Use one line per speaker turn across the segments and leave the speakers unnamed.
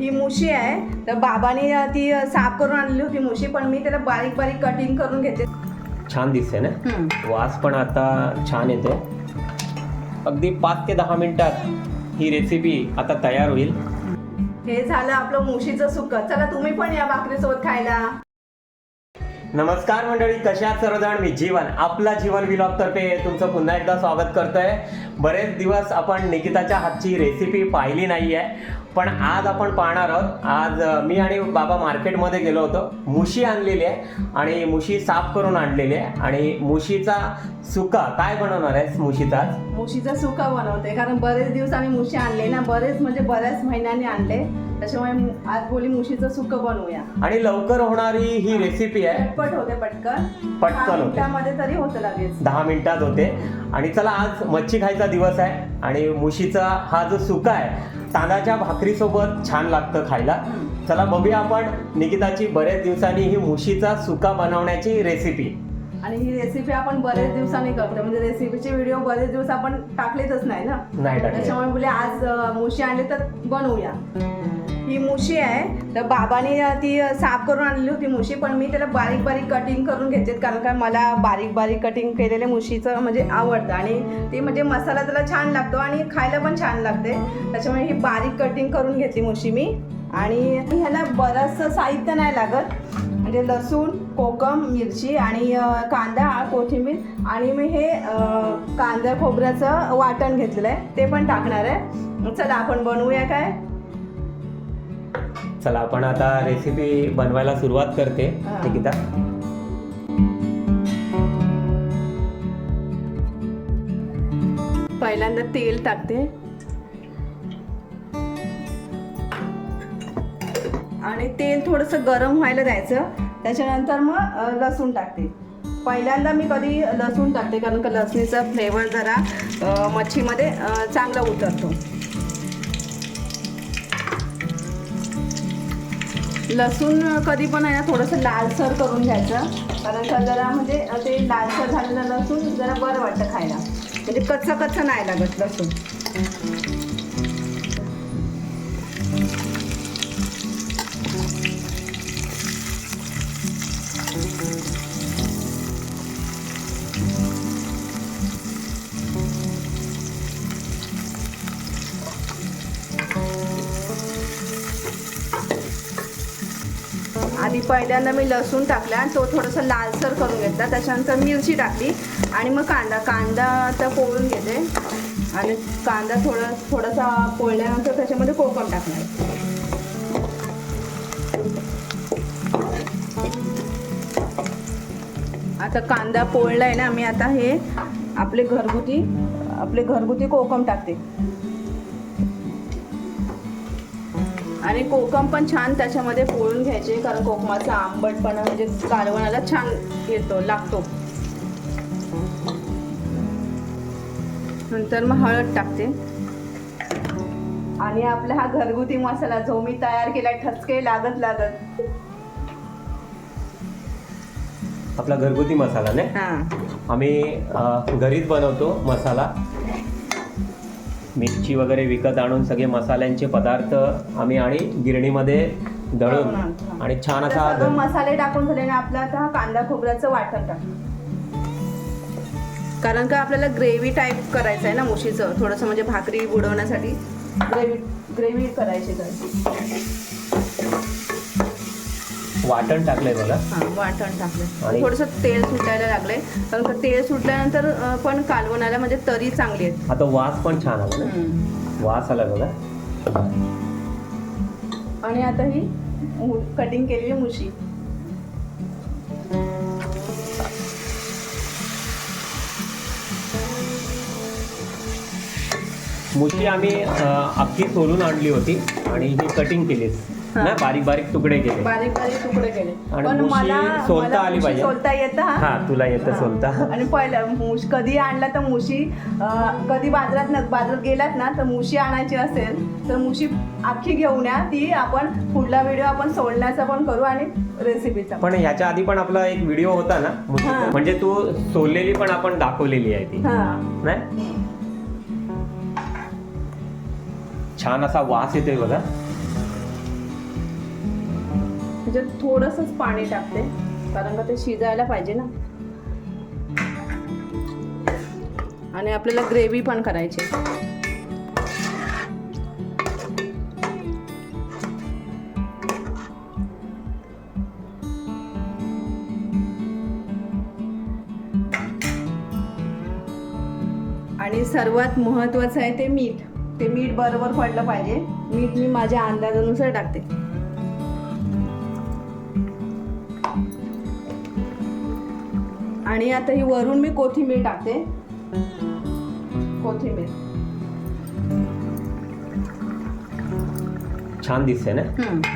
ही मुशी आहे. तर बाबाने ती साफ करून आणली होती मुशी पण मी त्याला बारीक बारीक कटिंग करून घेते.
छान दिसते ना. वास पण आता छान येते अगदी पाच ते दहा मिनिटात ही रेसिपी आता तयार होईल.
हे झालं आपलं मुशीचं सुक. चला तुम्ही पण या भाकरीसोबत खायला.
नमस्कार मंडळी कशा सर्वजण? मी जीवन आपला जीवन विलॉग तर्फे तुमचं पुन्हा एकदा स्वागत करतोय. बरेच दिवस आपण निकिताच्या हातची रेसिपी पाहिली नाही आहे पण आज आपण पाहणार आहोत. आज मी आणि बाबा मार्केटमध्ये गेलो होतो. मुशी आणलेली आहे आणि मुशी साफ करून आणलेली आहे. आणि मुशीचा सुका काय बनवणार आहे मुशीचा?
मुशीचं सुका बनवते. कारण बरेच दिवसांनी मुशी आणले ना बरेच म्हणजे बऱ्याच महिन्यांनी आणले. त्याच्यामुळे आज बोली मुशीचं सुक बनवूया.
आणि लवकर होणारी ही रेसिपी आहे.
पटपट होते पटकन.
पटकन होते.
मिनिटामध्ये तरी होतं लगेच.
दहा मिनिटात होते. आणि चला आज मच्छी खायचा दिवस आहे. आणि मुशीचा हा जो सुका आहे तांदळाच्या भाकरीसोबत छान लागतं खायला. चला बघूया आपण निकिताची बरेच दिवसांनी ही मुशीचा सुका बनवण्याची रेसिपी
आणि ही रेसिपी आपण बरेच दिवसांनी करतो म्हणजे रेसिपीचे व्हिडिओ बरेच दिवस आपण टाकलेच नाही ना?
नाही टाकले
त्याच्यामुळे बोले आज अं, मुशी आणली तर बनवूया. ही मुशी आहे. तर बाबाने ती साफ करून आणली होती मुशी पण मी त्याला बारीक बारीक कटिंग करून घेतलीत कारण का मला बारीक बारीक कटिंग केलेल्या मुशीचं म्हणजे आवडतं. आणि ते म्हणजे मसाला त्याला छान लागतो आणि खायला पण छान लागते. त्याच्यामुळे ही बारीक कटिंग करून घेतली मुशी मी. आणि ह्याला बरंचसं साहित्य नाही लागत. म्हणजे लसूण कोकम मिरची आणि कांदा कोथिंबीर आणि मी हे कांदा खोबऱ्याचं वाटण घेतलेलं आहे. ते पण टाकणार आहे. चला आपण बनवूया काय?
चला आपण आता रेसिपी बनवायला सुरुवात करते. निकिता
पहिल्यांदा तेल टाकते. आणि तेल थोडंसं गरम व्हायला द्यायचं. त्याच्यानंतर मग लसूण टाकते. पहिल्यांदा मी कधी लसूण टाकते कारण का लसणीचा फ्लेवर जरा मच्छीमध्ये चांगला उतरतो. लसूण कधी पण आहे ना थोडंसं लालसर करून घ्यायचं. कारण का जरा म्हणजे ते लालसर झालेलं लसूण जरा बरं वाटतं खायला. म्हणजे कच्चा कच्चा नाही लागत लसूण. आधी पहिल्यांदा मी लसूण टाकला आणि तो थोडासा लालसर करून घेतला. त्याच्यानंतर मिरची टाकली आणि मग कांदा कांदा आता पोळून घेते. आणि कांदा थोडा थोडासा पोळल्यानंतर त्याच्यामध्ये कोकम टाकणार. आता कांदा पोळलाय ना मी आता हे आपले घरगुती आपले घरगुती कोकम टाकते. आणि कोकम पण छान त्याच्यामध्ये पोळून घ्यायचे कारण कोकमाचा आंबटपणा म्हणजे कालवणाला छान येतो लागतो. नंतर मग हळद टाकते. आणि आपला हा घरगुती मसाला जो मी तयार केला ठसके लागत लागत.
आपला घरगुती मसाला नाही?
हा.
आम्ही घरीच बनवतो मसाला. मिरची वगैरे विकत आणून सगळे मसाल्यांचे पदार्थ आम्ही आणि गिरणीमध्ये
दळून.
आणि छान असा
मसाले टाकून झाले आणि आपला आता हा कांदा खोबऱ्याचं वाटण टाक कारण का आपल्याला ग्रेव्ही टाईप करायचं आहे ना मुशीचं. थोडंसं म्हणजे भाकरी बुडवण्यासाठी ग्रेव्ही ग्रेव्ही करायची तर
वाटण टाकलंय बघा.
हां वाटण टाकलं
आणि-
थोडंसं तेल सुटायला लागलंय. कारण का तेल सुटल्यानंतर पण कालवणाला म्हणजे तरी चांगली आहेत.
आता वास पण छान आला. वास आला बघा.
आणि आता ही कटिंग केलेली मुशी.
मुशी आम्ही अख्खी सोलून आणली होती आणि ही कटिंग केली
हा.
ना बारीक बारीक तुकडे केले
बारीक बारीक तुकडे केले
आणि
पण
मुशी
मला
सोलता
मला
आली
मुशी
पाहिजे.
सोलता येतं हा
हा तुला येतं. सोलता
आणि पहिलं मुश कधी आणला तर मुशी अं, कधी बाजारात न बाजारात गेलात ना तर मुशी आणायची असेल तर मुशी अख्खी घेऊन या ती आपण पुढला व्हिडिओ आपण सोडण्याचा पण करू आणि रेसिपीचा
पण ह्याच्या आधी पण आपला एक व्हिडिओ होता ना मुशीचा.
हा.
म्हणजे तू सोललेली पण आपण दाखवलेली आहे ती
हा
नाही छान असा वास येतोय बघा.
त्याच्यात थोडंसंच पाणी टाकते कारण का ते शिजायला पाहिजे ना. आणि आपल्याला ग्रेव्ही पण करायची. आणि सर्वात महत्त्वाचं आहे ते मीठ. ते मीठ बरोबर पडलं पाहिजे. मीठ मी माझ्या अंदाजानुसार टाकते. आणि आता ही वरून मी कोथिंबीर टाकते. कोथिंबीर.
छान दिसते ना.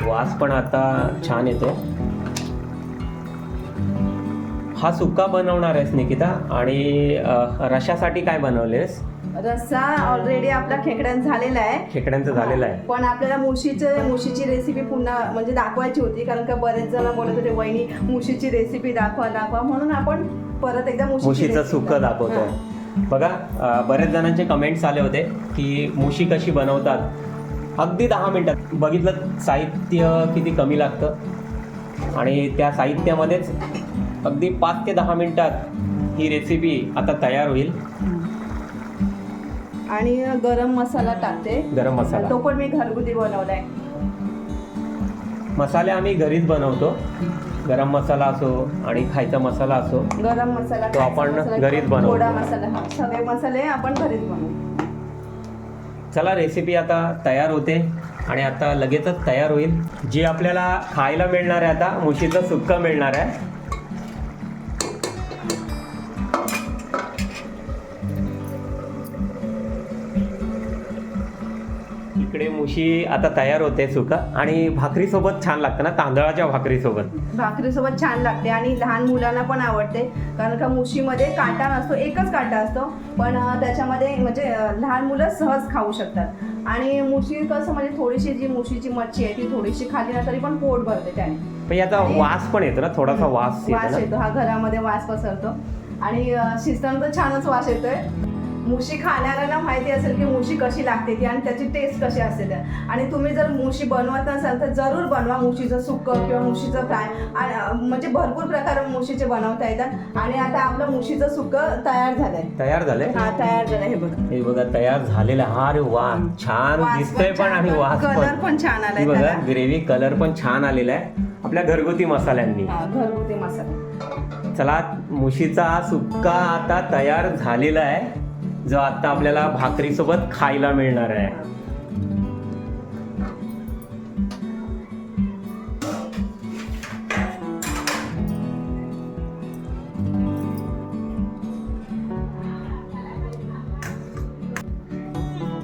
वास पण आता छान येतो हा सुका बनवणार आहेस निकिता. आणि अ, रशासाठी काय बनवलेस?
रस्सा ऑलरेडी आपला खेकड्यान झालेला आहे.
खेकड्यांचं झालेलं आहे.
पण आपल्याला मुशीचं मुशीची रेसिपी पुन्हा म्हणजे दाखवायची होती कारण का बरेच जण बोलत होते वहिनी मुशीची रेसिपी दाखवा दाखवा. म्हणून आपण परत एकदा मुशीची
मुशीचं
recipe
सुकं
दाखवू.
दाखवतोय. बघा अ, बरेच जणांचे कमेंट्स आले होते की मुशी कशी बनवतात. अगदी दहा मिनिटात. बघितलं साहित्य किती कमी लागतं. आणि त्या साहित्यामध्येच अगदी पाच ते दहा मिनिटात ही रेसिपी आता तयार होईल.
आणि गरम मसाला टाकते.
गरम मसाला.
तो पण मी घरगुती बनवलाय.
मसाले आम्ही घरीच बनवतो. गरम मसाला असो आणि खायचा मसाला असो
गरम मसाला
तो आपण घरीच बनवतो.
मसाला सगळे मसाले आपण घरीच बनवू.
चला रेसिपी आता तयार होते आणि आता लगेचच तयार होईल. जी आपल्याला खायला मिळणार आहे आता मुशीचं सुक्का मिळणार आहे. मुशी आता तयार होते सुका. आणि भाकरीसोबत छान लागतं ना तांदळाच्या भाकरीसोबत?
भाकरीसोबत छान लागते आणि लहान मुलांना पण आवडते. कारण का मुशीमध्ये काटा नसतो एकच काटा असतो. पण अं, त्याच्यामध्ये म्हणजे अं, लहान मुलं सहज खाऊ शकतात. आणि मुशी कसं म्हणजे थोडीशी जी मुशीची मच्छी आहे ती थोडीशी खाली ना तरी पण पोट भरते त्याने.
पण याचा
आणि-
वास पण येतो ना थोडासा वास
वास
येतो.
हा घरामध्ये वास पसरतो. आणि अं, शिजताना तर छानच वास येतोय. मुशी खाणाऱ्यांना माहिती असेल की मुशी कशी लागते ती आणि त्याची टेस्ट कशी त्या आणि तुम्ही जर मुशी बनवत नसाल तर जरूर बनवा मुशीचं सुक्कं किंवा मुशीचं फ्राय. आणि म्हणजे भरपूर प्रकार मुशीचे बनवता येतात. आणि आता आपलं मुशीचं सुक्कं तयार झालंय.
तयार झालंय?
हा तयार झालंय. हे बघा.
हे बघा तयार झालेलं. हा अरे वा छान
वास
दिसतंय पण आणि वास
कलर पण. छान
ही
आलाय
बघा
त्याला.
ग्रेव्ही कलर पण छान आलेला आहे आपल्या घरगुती मसाल्यांनी.
हा, घरगुती मसाला.
चला मुशीचा हा सुक्का आता तयार झालेला आहे. जो आता आपल्याला भाकरीसोबत खायला मिळणार आहे.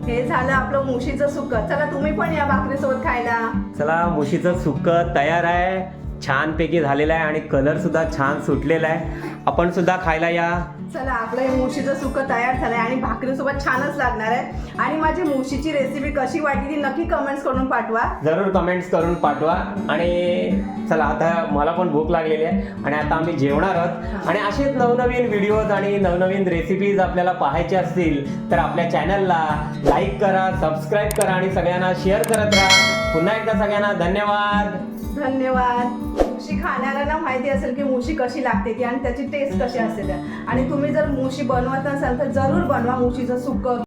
हे झालं आपलं मुशीचं सुक्कं चला तुम्ही पण या भाकरीसोबत खायला.
चला मुशीचं सुक्क तयार आहे. छानपैकी झालेलं आहे आणि कलर सुद्धा छान सुटलेला आहे. आपण सुद्धा खायला या.
चला आपलं हे मुशीचं सुकं तयार झालंय आणि भाकरीसोबत छानच लागणार आहे. आणि माझी मुशीची रेसिपी कशी वाटली ती नक्की कमेंट्स करून पाठवा.
जरूर कमेंट्स करून पाठवा. आणि चला आता मला पण भूक लागलेली आहे आणि आता आम्ही जेवणार आहोत. आणि असेच नवनवीन व्हिडिओज आणि नवनवीन रेसिपीज आपल्याला पाहायचे असतील तर आपल्या चॅनलला लाईक करा सबस्क्राईब करा आणि सगळ्यांना शेअर करत राहा. पुन्हा एकदा सगळ्यांना धन्यवाद.
धन्यवाद. मुशी ना माहिती असेल की मुशी कशी लागते ती आणि त्याची टेस्ट कशी असते त्या आणि तुम्ही जर मुशी बनवत नसाल तर जरूर बनवा मुशीचं सुकं